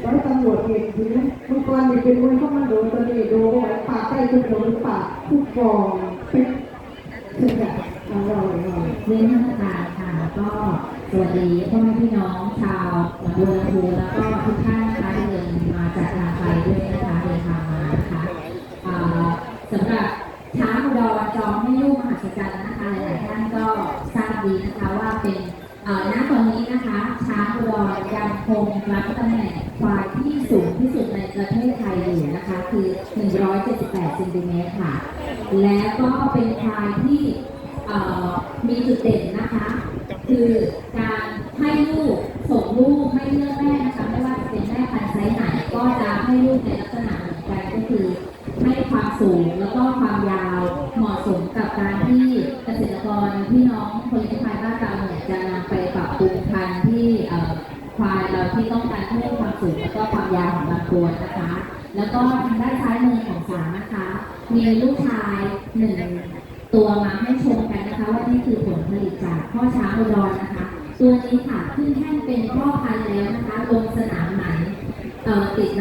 แล้วตำรวจเห็นทีนี้เมื่อก่อนเนี่ยเป็นมวยเข้ามาโดนตอนนี้โดนไว้ปากใต้ทุกโดนปากทุกฟองเป็นถึงแบบอร่อยอร่อยเรียนทานประธานค่ะ ก็สวัสดีพ่อแม่พี่น้องชาวหนองบัวลำพูแล้วก็ทุกท่านนะคะที่เดินมาจากทาไกลด้วยนะคะเดินทางมานะคะสำหรับช้างดรจอมไม่ยุ่งมหัศจรรย์นะคะหลายๆท่านก็ทราบดีนะคะว่าเป็น ณตอนนี้นะคะช้างอุดรยังคงรับตำแหน่งควายที่สูงที่สุดในประเทศไทยอยู่นะคะ คือ 178เซนติเมตรค่ะ และก็เป็นควายที่มีจุดเด่นนะคะ คือการให้ลูกส่งลูกไม่เลือกแม่นะคะไม่ว่าจะเป็นแม่พันธุ์ไซส์ไหนก็จะให้ลูกในลักษณะเหมือนกันก็คือให้ความสูงแล้วก็ความยาวเหมาะสมกับการที่เกษตรกรพี่น้องคนเลี้ยงควายบ้านเราเนี่ยจะนำไป ควายเราที่ต้องการเพิ่มความสูงแล้วก็ความยาวของลำตัวนะคะ แล้วก็ทางด้านซ้ายมือของสามนะคะ มีลูกชายหนึ่งตัวมาให้ชมกันนะคะ ว่านี่คือผลผลิตจากพ่อช้างอุดรนะคะ ตัวนี้ค่ะขึ้นแท่นเป็นพ่อพันธุ์แล้วนะคะลงสนามไหนต่อติด